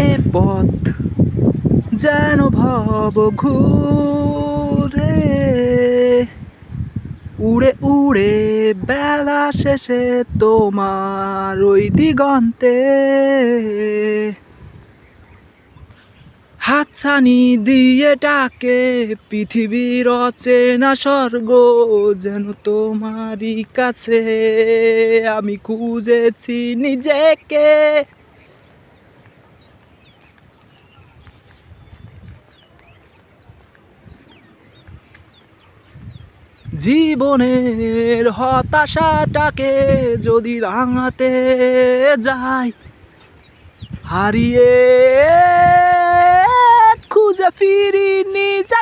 এ পথ যেন ভব ঘুরে। উড়ে উড়ে, বেলা শেষে তোমার ওই দিগন্তে। হাতছানি দিয়ে ডাকে পৃথিবীর অচেনা স্বর্গ যেন তোমারই কাছে। আমি খুঁজেছি নিজেকে। জীবনের হতাশাটাকে যদি রাঙাতে যাই হারিয়ে খুঁজে ফিরি নিজেকে